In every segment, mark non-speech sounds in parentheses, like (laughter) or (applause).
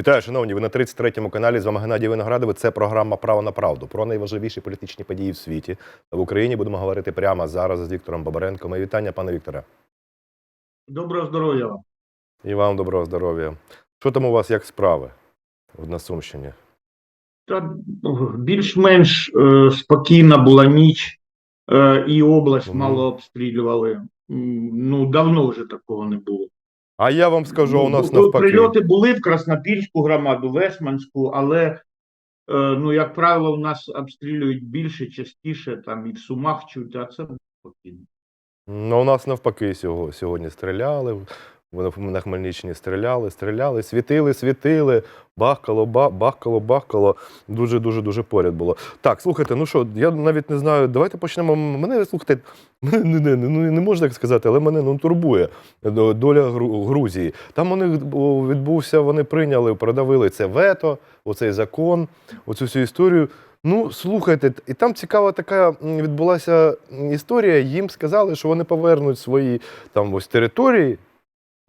Вітаю, шановні. Ви на 33-му каналі. З вами Геннадій Виноградовий. Це програма Право на правду про найважливіші політичні події в світі. В Україні будемо говорити прямо зараз з Віктором Бабаренко. Мої вітання, пане Вікторе. Доброго здоров'я вам. І вам доброго здоров'я. Що там у вас як справи на Сумщині? Та ну, більш-менш е, спокійна була ніч, е, і область Мгм. мало обстрілювали. Ну, давно вже такого не було. А я вам скажу, у Ну, нас бу- навпаки. Прильоти були в Краснопільську громаду, Весманську, але, е, ну, як правило, у нас обстрілюють більше, частіше, там і в Сумах чуть, а це спокійно. Ну, у нас навпаки сьогодні, сьогодні стріляли. Вони на Хмельниччині стріляли, стріляли, світили, світили, бахкало, ба- бахкало, бахкало. Дуже, дуже, дуже поряд було. Так, слухайте, ну що, я навіть не знаю. Давайте почнемо. Мене слухайте, (laughs) мене не, не, ну, не можна так сказати, але мене ну, турбує доля Грузії. Там вони о, відбувся, вони прийняли, продавили це вето, оцей закон, оцю всю історію. Ну, слухайте, і там цікава така відбулася історія. Їм сказали, що вони повернуть свої там ось території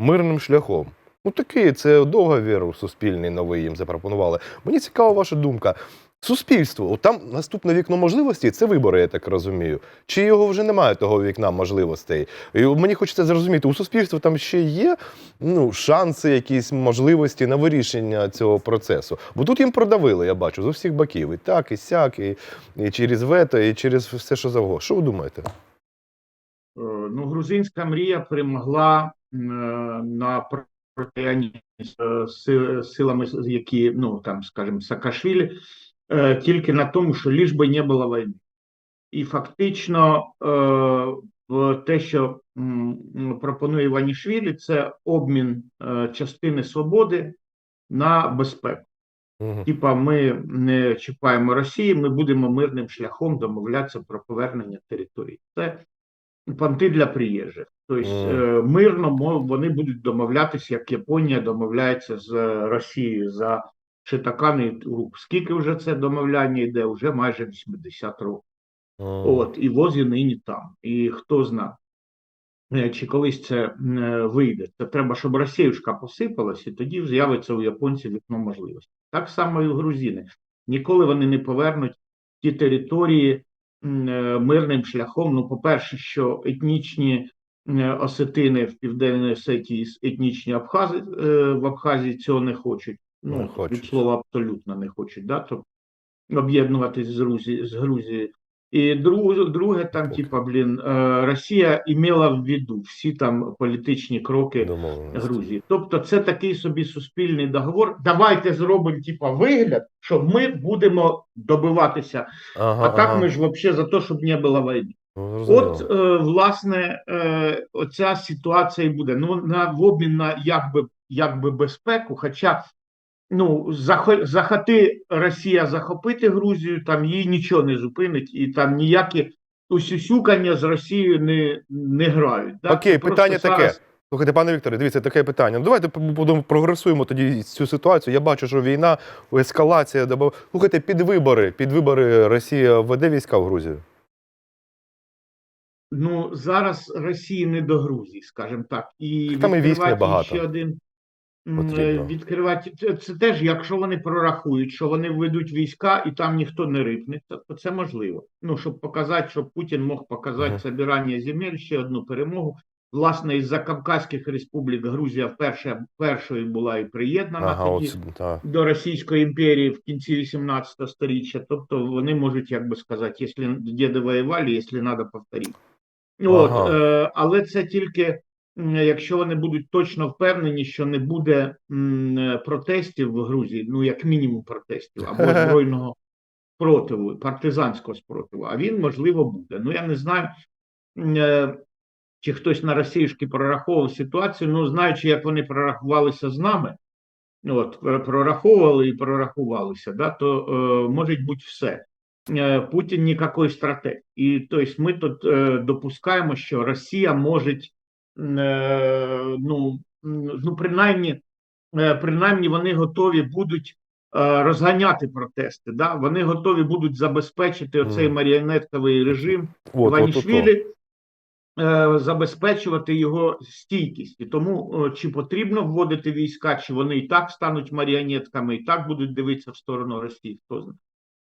мирним шляхом. Ну такий це договір суспільний новий їм запропонували. Мені цікава ваша думка. Суспільство, от там наступне вікно можливостей це вибори, я так розумію. Чи його вже немає того вікна можливостей? І мені хочеться зрозуміти, у суспільства там ще є ну, шанси, якісь можливості на вирішення цього процесу. Бо тут їм продавили, я бачу, з усіх боків. І так, і сяк, і, і через вето, і через все, що завгодно. Що ви думаєте? Е, Ну, грузинська мрія перемогла на протиянні з е, силами, які, ну там, скажімо, Саакашвілі, е, тільки на тому, що ліж би не було війни. І фактично е, те, що пропонує Іванішвілі, це обмін частини свободи на безпеку. Угу. Типа, ми не чіпаємо Росії, ми будемо мирним шляхом домовлятися про повернення території. Це понти для приїжджих. Тобто е, мирно вони будуть домовлятися, як Японія домовляється з Росією за Шитакани рук. Скільки вже це домовляння йде? Вже майже 80 років. От, і возі нині там. І хто знає, е, чи колись це е, вийде. Це треба, щоб Росіюшка посипалась, і тоді з'явиться у японців вікно можливості. Так само і у грузини. Ніколи вони не повернуть ті території мирним шляхом. Ну, по-перше, що етнічні осетини в Південній Осетії, етнічні Абхази е, в Абхазії цього не хочуть. Ну, Не хочуть. від слова абсолютно не хочуть, да? тобто об'єднуватись з Грузії, з Грузією. І друге, друге там, Поки. типа, блін, е, Росія імела в виду всі там політичні кроки Домовленості. Грузії. Тобто, це такий собі суспільний договор. Давайте зробимо, типа, вигляд, що ми будемо добиватися. Ага, а так ага. ми ж взагалі за те, щоб не було війни. Ну. От, е, власне, е, оця ситуація і буде. Ну, на в обмін на якби, якби безпеку, хоча ну, захоти Росія захопити Грузію, там її нічого не зупинить, і там ніякі усюсюкання з Росією не, не грають. да. Окей, просто питання таке. Слухайте, пане Вікторе, дивіться, таке питання. Ну, давайте прогресуємо тоді цю ситуацію. Я бачу, що війна, ескалація. Слухайте, під вибори, під вибори Росія веде війська в Грузію. Ну, зараз Росії не до Грузії, скажімо так. І Там і військ небагато ще один потрібно. відкривати це, це теж, якщо вони прорахують, що вони введуть війська і там ніхто не рипнеться, то це можливо. Ну, щоб показати, щоб Путін мог показати собирання земель, ще одну перемогу. Власне, із Закавказьких республік Грузія вперше першою була і приєднана Ага, тоді от, до Російської імперії в кінці 18 століття. Тобто вони можуть, як би сказати, якщо діди воювали, якщо треба, повторити. От, Ага. е, але це тільки якщо вони будуть точно впевнені, що не буде м, протестів в Грузії, ну як мінімум протестів або (laughs) збройного спротиву, партизанського спротиву. А він можливо буде. Ну я не знаю. е, Чи хтось на російській прораховував ситуацію, ну знаючи, як вони прорахувалися з нами, от прораховували і прорахувалися, да, то е, може бути все. Е, Путін ніякий стратег. І тобто ми тут е, допускаємо, що Росія може, е, ну, ну принаймні, е, принаймні вони готові будуть е, розганяти протести. Да? Вони готові будуть забезпечити оцей маріонетковий режим От. Іванішвілі. е, забезпечувати його стійкість. І тому е, чи потрібно вводити війська, чи вони і так стануть маріонетками, і так будуть дивитися в сторону Росії. Хто знає.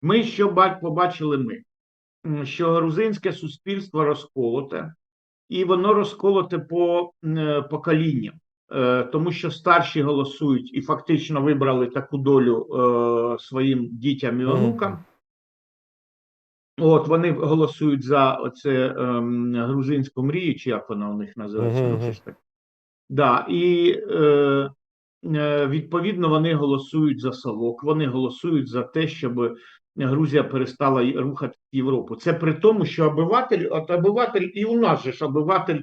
Ми що побачили ми? Що грузинське суспільство розколоте, і воно розколоте по е, поколінням. Е, Тому що старші голосують і фактично вибрали таку долю е, своїм дітям і онукам. От вони голосують за оце ем, грузинську мрію, чи як вона у них називається? Мгм, Ну, це ж так. Да, і е, е, відповідно вони голосують за совок, вони голосують за те, щоб Грузія перестала рухати Європу. Це при тому, що обиватель, от обиватель, і у нас же ж обиватель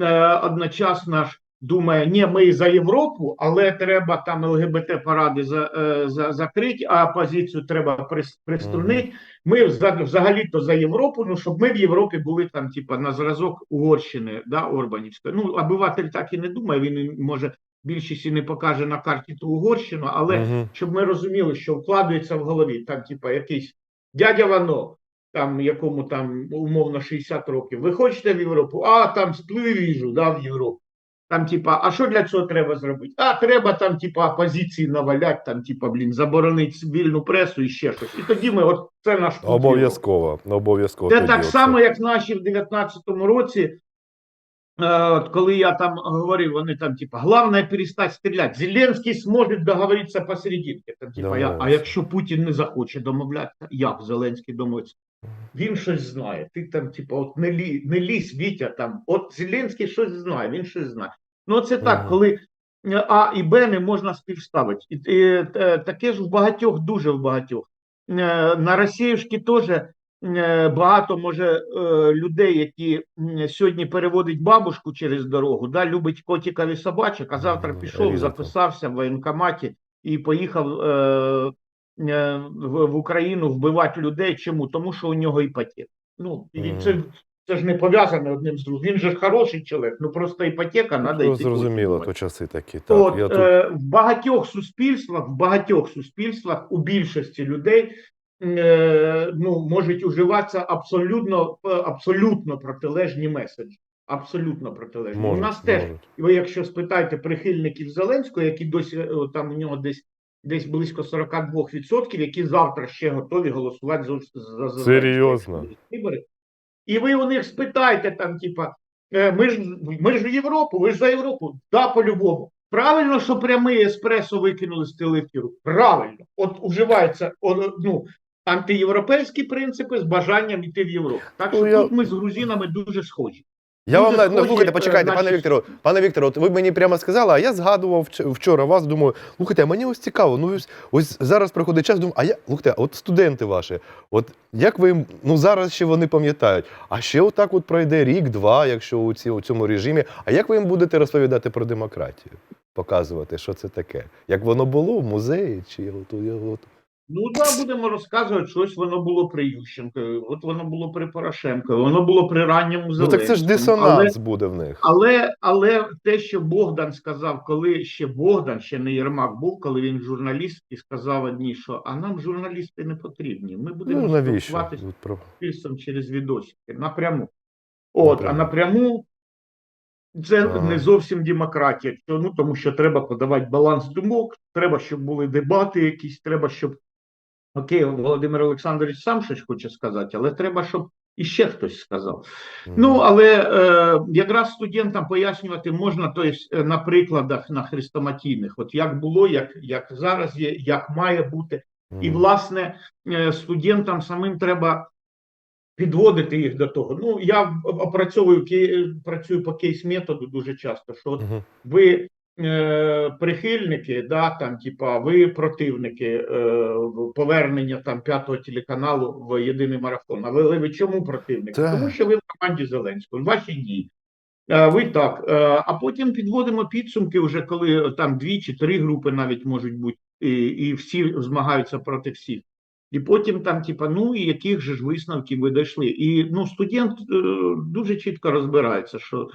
е, одночасно ж думає, ні, ми за Європу, але треба там ЛГБТ паради за, е, за, закрити, а опозицію треба прис- приструнити. Ми вза- взагалі-то за Європу, ну щоб ми в Європі були там, типа, на зразок Угорщини, да, Орбанівської. Ну, обиватель так і не думає, він може більшість і не покаже на карті ту Угорщину, але Мгм. щоб ми розуміли, що вкладається в голові, там, типа, якийсь дядя Вано, там якому там умовно 60 років. Ви хочете в Європу? А там сплив віжу, да, в Європу. Там, типа, а що для цього треба зробити? А треба там, типа, опозиції навалять, там, типа, блін, заборонити вільну пресу і ще щось. І тоді ми, от це наш. Обов'язково. Обов'язково. Це так само, як наші в 19-му році, от коли я там говорив, вони там, типа, головне перестати стріляти. Зеленський зможе договоритися посерединки. Там, типа, я, а якщо Путін не захоче домовлятися, як Зеленський домовиться? Він щось знає. Ти там, типа, от не, лі, не лізь, Вітя, там, от Зеленський щось знає, він щось знає. Ну, це так, коли е, А і Б не можна співставити. І, і, е, таке ж в багатьох, дуже в багатьох. Е, На Росіюшки теж е, багато може е, людей, які сьогодні переводить бабушку через дорогу, да, любить котиків і собачок, а завтра пішов, записався в воєнкоматі і поїхав е, е, в, Україну вбивати людей. Чому? Тому що у нього іпотека. Ну, і це, це ж не пов'язане одним з другим. Він же хороший чоловік, ну просто іпотека, треба Ну, йти. зрозуміло, то часи такі. Так, От, я тут... е, в багатьох суспільствах, в багатьох суспільствах у більшості людей е, ну, можуть уживатися абсолютно, е, абсолютно протилежні меседжі. Абсолютно протилежні. можуть, у нас теж, можуть. ви якщо спитаєте прихильників Зеленського, які досі е, там у нього десь десь близько 42%, які завтра ще готові голосувати за, за. Серйозно? Вибори. І ви у них спитайте там, типа, е, ми ж ми ж в Європу, ви ж за Європу. Да, по-любому. Правильно, що прямий еспресо викинули з телефіру. Правильно. От уживаються о, ну, антиєвропейські принципи з бажанням йти в Європу. Так що Ну, я- тут ми з грузинами дуже схожі. Я вам Дуже схожі, слухайте, почекайте, пане Віктору. Пане Віктору, от ви мені прямо сказали, а я згадував вчора вас, думаю, слухайте, а мені ось цікаво. Ну ось, ось зараз приходить час, думаю, а я слухайте, от студенти ваші, от як ви ну зараз ще вони пам'ятають, а ще отак от пройде рік-два, якщо у, ці, у цьому режимі. А як ви їм будете розповідати про демократію? Показувати, що це таке? Як воно було в музеї? Чи от, от, Ну да, будемо розказувати, щось воно було при Ющенко, от воно було при Порошенко, воно було при ранньому Ну так це ж Але- дисонанс буде в них. Але, але те, що Богдан сказав, коли ще Богдан, ще не Єрмак був, коли він журналіст і сказав одні, що а нам журналісти не потрібні. Ми будемо Ну спілкуватися з через відосики напряму. От, Напряму. а напряму це Ага. не зовсім демократія. Що, Ну тому що треба подавати баланс думок, треба, щоб були дебати якісь, треба, щоб окей, Володимир Олександрович сам щось хоче сказати, але треба, щоб іще хтось сказав. Ну, але е, якраз студентам пояснювати можна то есть, е, на прикладах на хрестоматійних, от як було, як, як зараз є, як має бути. І, власне, е, студентам самим треба підводити їх до того. Ну, я опрацьовую працюю по кейс-методу дуже часто, що от Мгм. ви е, прихильники, да, там, типа, ви противники е, повернення там п'ятого телеканалу в єдиний марафон. А ви, ви чому противники? Так. Тому що ви в команді Зеленського, ваші дії. Е, Ви так, Е, а потім підводимо підсумки, вже коли там дві чи три групи навіть можуть бути, і, і всі змагаються проти всіх. І потім там, типа, ну і яких же ж висновків ви дійшли? І ну, студент е, дуже чітко розбирається, що е,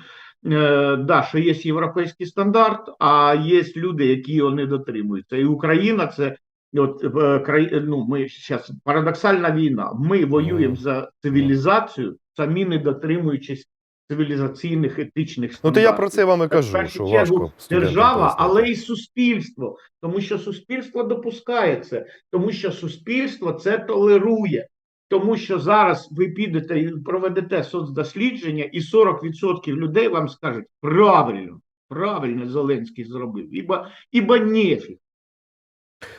да, що є європейський стандарт, а є люди, які його не дотримуються. І Україна це от е, край, ну, ми зараз парадоксальна війна. Ми воюємо за цивілізацію, самі не дотримуючись цивілізаційних етичних Ну то я про це вам і кажу, першу що важко держава, але й суспільство, тому що суспільство допускає це, тому що суспільство це толерує. Тому що зараз ви підете і проведете соцдослідження, і 40% людей вам скажуть правильно, правильно Зеленський зробив, ібо, ібо нефіг.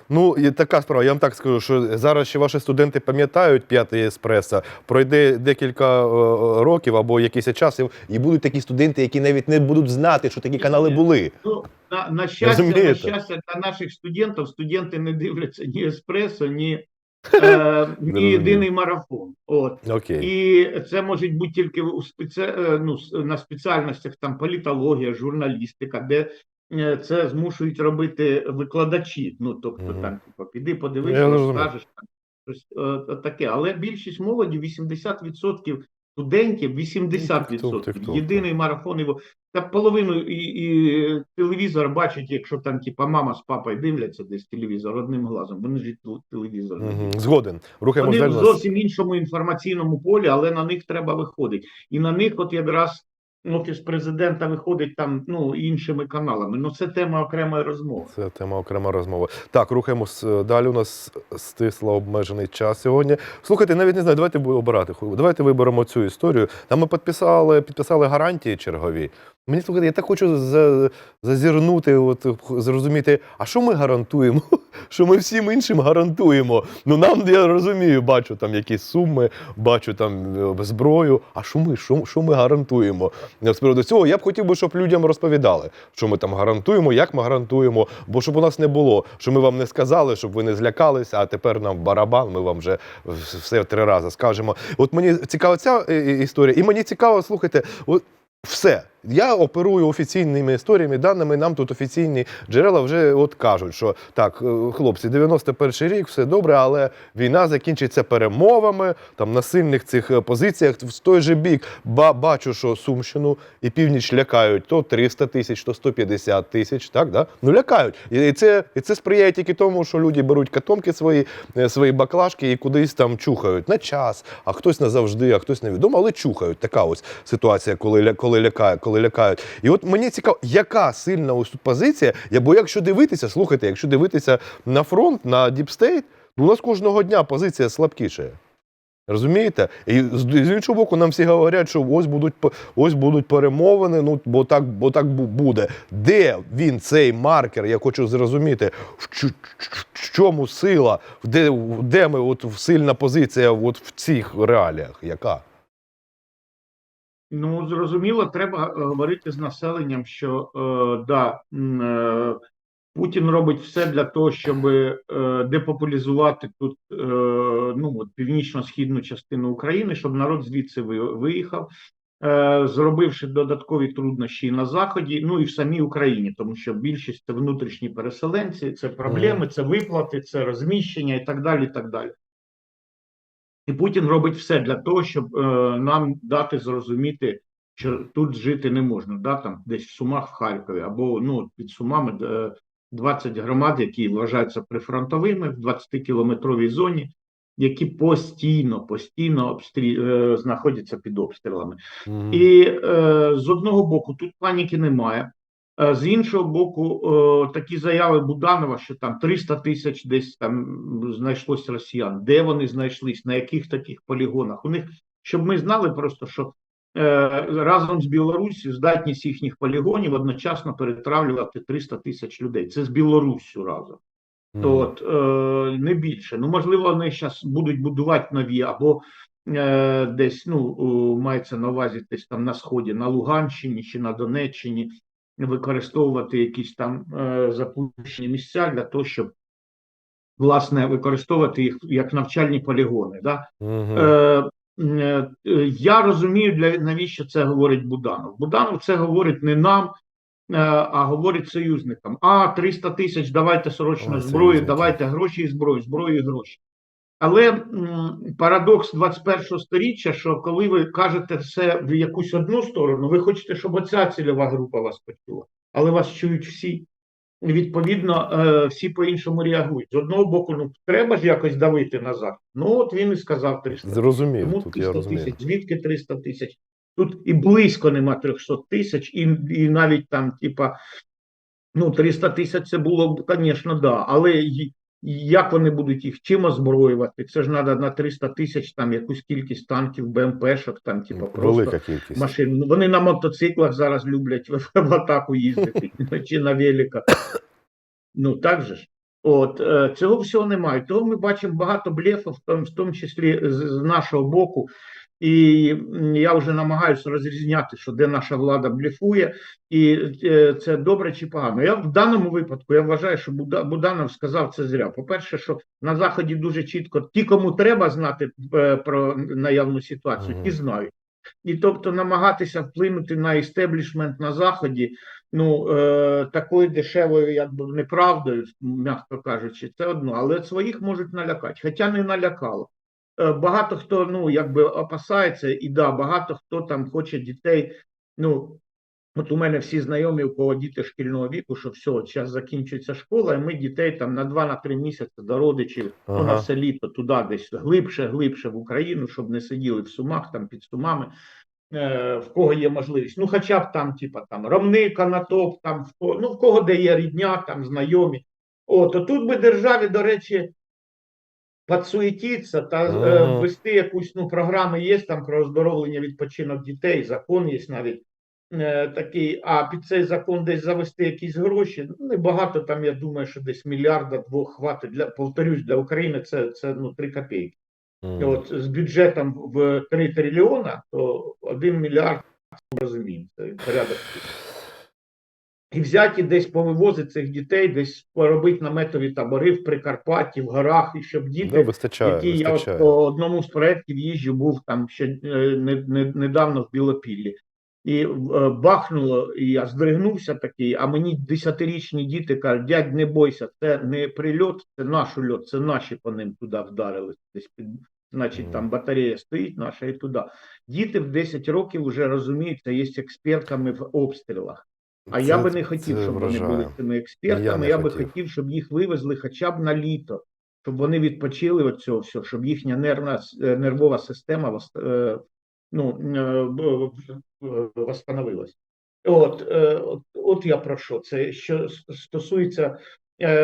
Ну, і така справа. Я вам так скажу, що зараз ще ваші студенти пам'ятають п'ятий еспресо, пройде декілька е, років або якийсь час, і- будуть такі студенти, які навіть не будуть знати, що такі канали були. Ну, на, на щастя, на щастя для наших студентів, студенти не дивляться ні еспресо, ні, е, (laughs) єдиний марафон. От. okay. І це може бути тільки у спеці... е, ну, на спеціальностях там політологія, журналістика, де е, це змушують робити викладачі. Ну тобто Мгм. там типу, піди подивися, розкажеш там щось е, таке. Але більшість молоді, 80% студентів, 80% Тік-ток, тік-ток. єдиний марафон його. Та половину і, і телевізор бачить, якщо там типа мама з папою дивляться десь телевізор одним глазом. Вони ж телевізор. угу. Згоден. Рухаємо Вони в зовсім іншому інформаційному полі, але на них треба виходити. І на них, от якраз офіс президента виходить там ну іншими каналами. Ну це тема окремої розмови. Це тема окрема розмови. Так, рухаємось е, далі. У нас стисло обмежений час сьогодні. Слухайте, навіть не знаю, давайте обирати. Давайте виберемо цю історію. Там ми підписали, підписали гарантії чергові. Мені слухайте, я так хочу за, зазірнути, от зрозуміти, а що ми гарантуємо? (laughs) Що ми всім іншим гарантуємо? Ну нам я розумію, бачу там якісь суми, бачу там е, зброю. А що ми? Що, що ми гарантуємо? З приводу цього я б хотів би, щоб людям розповідали, що ми там гарантуємо, як ми гарантуємо, бо щоб у нас не було, що ми вам не сказали, щоб ви не злякалися, а тепер нам барабан, ми вам вже все три рази скажемо. От мені цікава ця е, історія, і мені цікаво, слухайте, от все. Я оперую офіційними історіями, даними. Нам тут офіційні джерела вже от кажуть, що так, е, хлопці, 91 рік, все добре, але війна закінчиться перемовами там на сильних цих е, позиціях. В той же бік ба бачу, що Сумщину і північ лякають то 300 тисяч, то 150 тисяч. Так, да? Ну лякають. І це, і це сприяє тільки тому, що люди беруть катомки свої, е, свої баклажки і кудись там чухають на час, а хтось назавжди, а хтось невідомо, але чухають. Така ось ситуація, коли, коли лякає, коли лякають. І от мені цікаво, яка сильна ось тут позиція. Бо якщо дивитися, слухайте, якщо дивитися на фронт, на діпстейт, ну у нас кожного дня позиція слабкішає. Розумієте? І з іншого боку, нам всі говорять, що ось будуть ось будуть перемовини. Ну бо так, бо так буде. Де він цей маркер? Я хочу зрозуміти, в чому сила, де, де ми от сильна позиція от в цих реаліях? Яка? Ну зрозуміло, треба е, говорити з населенням, що е, да, е, Путін робить все для того, щоб е, депопулізувати тут е, ну, північно-східну частину України, щоб народ звідси ви- виїхав, е, зробивши додаткові труднощі на заході, ну і в самій Україні, тому що більшість це внутрішні переселенці, це проблеми, це виплати, це розміщення і так далі. І так далі. І Путін робить все для того, щоб е, нам дати зрозуміти, що тут жити не можна, да, там десь в Сумах, в Харкові, або ну під Сумами е, 20 громад, які вважаються прифронтовими в 20-кілометровій зоні, які постійно, постійно обстрі... е, знаходяться під обстрілами. Мгм. І е, з одного боку тут паніки немає. Е, З іншого боку, е, такі заяви Буданова, що там 300 тисяч десь там знайшлось росіян. Де вони знайшлись, на яких таких полігонах? У них, щоб ми знали просто, що е, разом з Білоруссю здатність їхніх полігонів одночасно перетравлювати 300 тисяч людей. Це з Білоруссю разом. То от, е, не більше. Ну, можливо, вони зараз будуть будувати нові, або е, десь, ну, мається на увазі десь там на Сході, на Луганщині чи на Донеччині, використовувати якісь там е, запущені місця для того, щоб, власне, використовувати їх як навчальні полігони. Да? Мгм. Е, е, я розумію, для навіщо це говорить Буданов. Буданов це говорить не нам, е, а говорить союзникам. А 300 тисяч, давайте срочно зброю, союзники. давайте гроші і зброю, зброю і гроші. Але парадокс 21 сторіччя, що коли ви кажете все в якусь одну сторону, ви хочете, щоб оця цільова група вас почула, але вас чують всі. Відповідно, е, всі по-іншому реагують. З одного боку, ну треба ж якось давити назад. Ну от він і сказав 300 Зрозумів, Чому тут 300 я розумію. тисяч? Звідки 300 тисяч? Тут і близько нема 300 тисяч, і, і навіть там, типа, ну, 300 тисяч це було б, звісно, да. Але як вони будуть їх чим озброювати? Це ж треба на 300 тисяч там якусь кількість танків, БМПшок, там, типа, просто Велика кількість. машин. Ну, Вони на мотоциклах зараз люблять в, (laughs) атаку їздити (laughs) чи на великах. Ну так же ж. От е, цього всього немає. Того ми бачимо багато блефів, в тому, числі з нашого боку. І я вже намагаюся розрізняти, що де наша влада блефує, і е, це добре чи погано. Я в даному випадку я вважаю, що Буданов сказав це зря. По-перше, що на заході дуже чітко ті, кому треба знати е, про наявну ситуацію, ті знають. І тобто намагатися вплинути на істеблішмент на заході, ну е, такою дешевою, якби неправдою, м'яко кажучи, це одно, але своїх можуть налякати, хоча не налякало. Е, багато хто ну якби опасається, і да, багато хто там хоче дітей. Ну от у мене всі знайомі, у кого діти шкільного віку, що все, зараз закінчується школа, і ми дітей там на 2-3 місяці до родичів ну, на Ага. все літо туди десь глибше, глибше в Україну, щоб не сиділи в сумах, там під сумами. Е, в кого є можливість, ну хоча б там, типа там Ромни, Канатоп, там в кого, ну в кого де є рідня, там знайомі. От, тут би державі, до речі, підсуетитися та е, ввести якусь ну, програми є там про оздоровлення відпочинок дітей, закон є навіть е, такий, а під цей закон десь завести якісь гроші. Ну, небагато там, я думаю, що десь мільярда двох хватить для повторюсь, для України це, це ну, 3 копійки. Мгм. От з бюджетом в 3 трильйона, то 1 мільярд розуміємо, це порядок. І взяти десь повивозити цих дітей, десь поробити наметові табори в Прикарпатті, в горах, і щоб діти, вистачає, які я по одному з проєктів їжджу, був там ще е, не, не, недавно в Білопіллі. І е, бахнуло, і я здригнувся такий, а мені десятирічні діти кажуть, дядь, не бойся, це не прильот, це наш ульот, це наші по ним туди вдарили. Десь під, значить, там батарея стоїть наша і туди. Діти в 10 років вже розуміють, є експертами в обстрілах. А я би не хотів, це щоб вони були цими експертами. Я Я, би хотів. хотів, щоб їх вивезли хоча б на літо, щоб вони відпочили від цього всього, щоб їхня нервна е, нервова система е, ну, е, восстановилась. От, от, от я про що. Це що стосується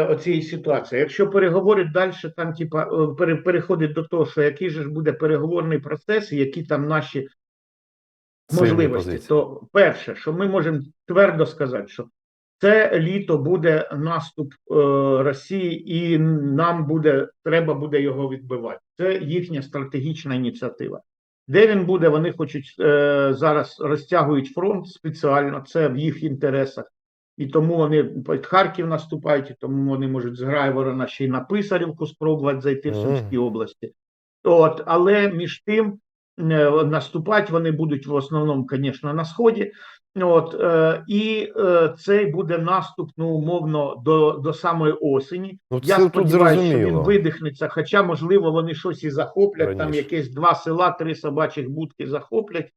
оцієї ситуації. Якщо переговорять далі, там типа переходить до того, що який же ж буде переговорний процес, і які там наші можливості, то перше, що ми можемо твердо сказати, що це літо буде наступ е, Росії, і нам буде треба буде його відбивати. Це їхня стратегічна ініціатива. Де він буде? Вони хочуть е, зараз розтягують фронт спеціально, це в їх інтересах, і тому вони під Харків наступають, і тому вони можуть з Грайворона ще й на Писарівку спробувати зайти в. Сумській області. От, але між тим наступати вони будуть в основному, звісно, на сході. От е, і е, цей буде наступ, ну умовно, до, до самої осені. Ну, Я тут сподіваюся, що він видихнеться, хоча, можливо, вони щось і захоплять, там Раніше. якесь два села, три собачих будки захоплять.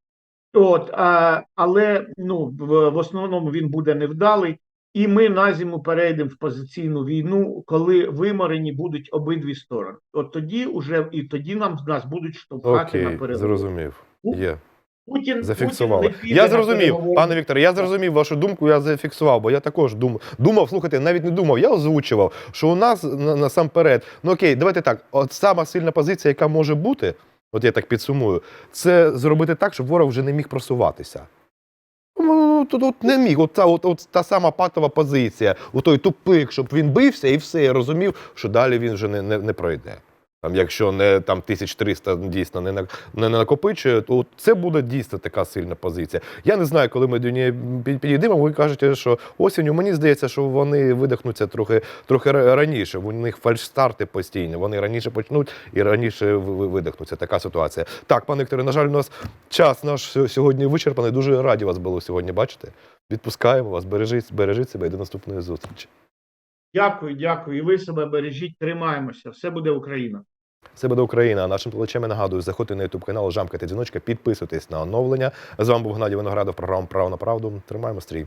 От, а, але ну, в, в основному він буде невдалий, і ми на зиму перейдемо в позиційну війну, коли виморені будуть обидві сторони. От тоді уже і тоді нам нас будуть штовхати на Окей, зрозумів. Є. Путін, Зафіксували. Путін Я зрозумів, пане Вікторе, я зрозумів вашу думку, я зафіксував, бо я також думав, думав, слухайте, навіть не думав, я озвучував, що у нас на- насамперед, ну окей, давайте так, от сама сильна позиція, яка може бути, от я так підсумую, це зробити так, щоб ворог вже не міг просуватися. Ну, Тут, не міг, от от, от та сама патова позиція, у той тупик, щоб він бився і все, я розумів, що далі він вже не, не, не пройде. Там, якщо не там 1300 дійсно не, на- не накопичує, то це буде дійсно така сильна позиція. Я не знаю, коли ми до неї підійдемо. Ви кажете, що осінню мені здається, що вони видихнуться трохи, трохи раніше. У них фальшстарти постійні. Вони раніше почнуть і раніше ви- ви- видихнуться. Така ситуація. Так, пане Вікторе, на жаль, у нас час наш сьогодні вичерпаний. Дуже раді вас було сьогодні бачити. Відпускаємо вас, бережіть, бережіть себе і до наступної зустрічі. Дякую, дякую. І ви себе бережіть, тримаємося. Все буде Україна. Це буде Україна. Нашим плечем я нагадую, заходьте на ютуб канал, жамкайте дзвіночка, підписуйтесь на оновлення. З вами був Геннадій Виноградов, програма Право на правду. Тримаємо стрій.